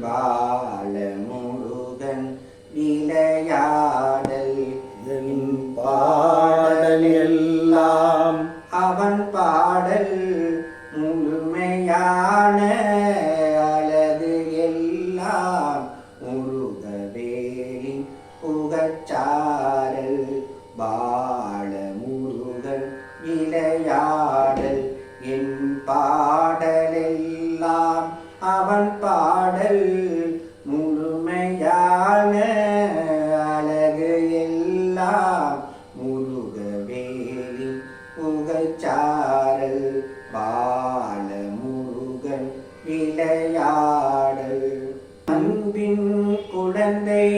வாழ முருகன் என் பாடல் எல்லாம் அவன் பாடல் முழுமையான விளையாடல். அன்பின் குழந்தை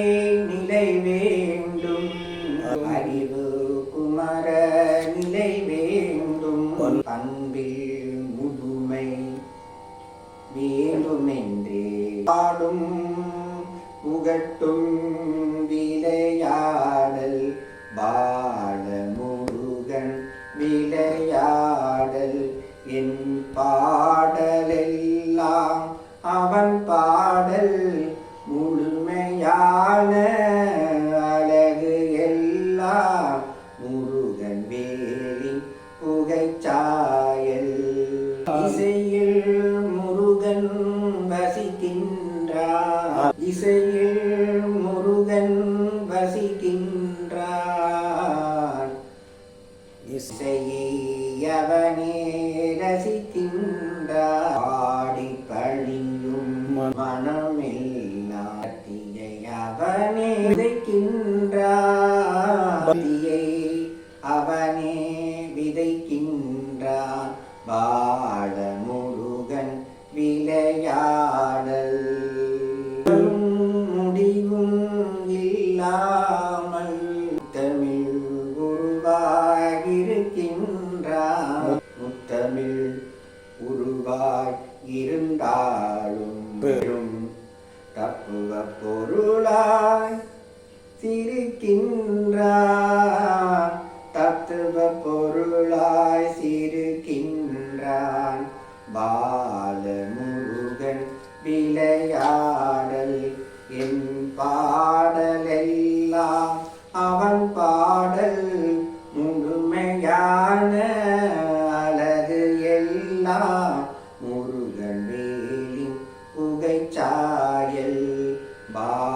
நிலை வேண்டும். அறிவு குமர நிலை வேண்டும். அன்பில் முதுமை வேண்டுமென்றே. பாடும் புகட்டும் விளையாடல் பாடல் முழுமையான அழகு எல்லாம் முருகன் வேலி புகைச்சாயல். இசையில் முருகன் வசிக்கின்றார். இசையில் முருகன் வசிக்கின்றார். இசையை அவனே அவனே விதைக்கின்றார் அவனே விதைக்கின்றான். வாழ முருகன் விளையாடல். முடிவும் இல்லாமல் தமிழ் உருவாகிருக்கின்றான் முத்தமிழ் உருவாய் இருந்தாலும் பெரும் பொருளாய் சிரிக்கின்றான். தத்துவ பொருளாய் சிரிக்கின்றான். பாலமுருகன் விளையாடல் என் பாடலெல்லாம். அவன் பாடல் முழுமையான அழகு எல்லாம். Bye.